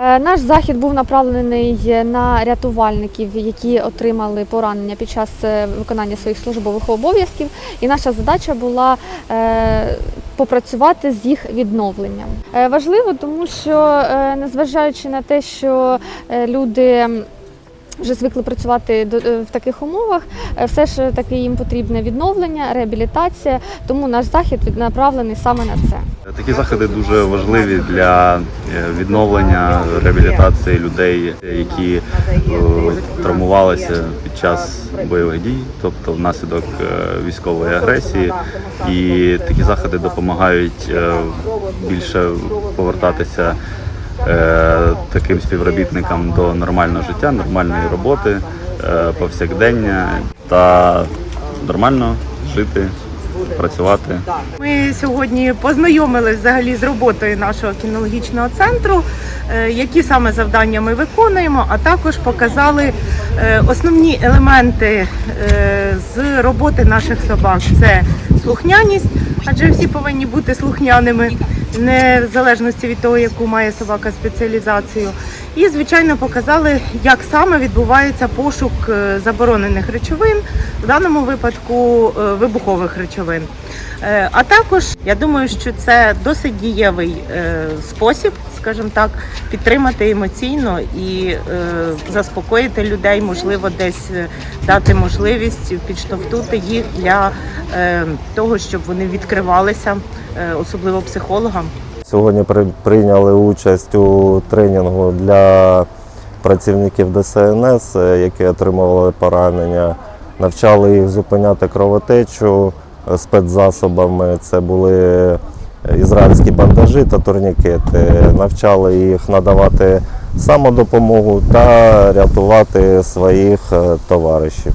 Е, Наш захід був направлений на рятувальників, які отримали поранення під час е, виконання своїх службових обов'язків. І наша задача була е, попрацювати з їх відновленням. Важливо, тому що незважаючи на те, що люди вже звикли працювати е, в таких умовах, е, все ж таки їм потрібне відновлення, реабілітація. Тому наш захід направлений саме на це. Такі заходи дуже важливі для е, відновлення реабілітації людей, які травмувалися під час бойових дій, тобто внаслідок військової агресії. І такі заходи допомагають більше повертатися таким співробітникам до нормального життя, нормальної роботи, е, повсякдення та нормально жити, працювати. Ми сьогодні познайомилися взагалі з роботою нашого кінологічного центру, е, які саме завдання ми виконуємо, а також показали е, основні елементи е, з роботи наших собак. Це слухняність, адже всі повинні бути слухняними, не в залежності від того, яку має собака спеціалізацію. І, звичайно, показали, як саме відбувається пошук е, заборонених речовин, в даному випадку е, вибухових речовин. Е, А також я думаю, що це досить дієвий е, спосіб, скажімо так, підтримати емоційно і е, заспокоїти людей, можливо, десь дати можливість підштовхнути їх для того, щоб вони відкривалися, особливо психологам. Сьогодні при- прийняли участь у тренінгу для працівників ДСНС, які отримували поранення. Навчали їх зупиняти кровотечу спецзасобами. Це були ізраїльські бандажі та турнікети. Навчали їх надавати самодопомогу та рятувати своїх е, товаришів.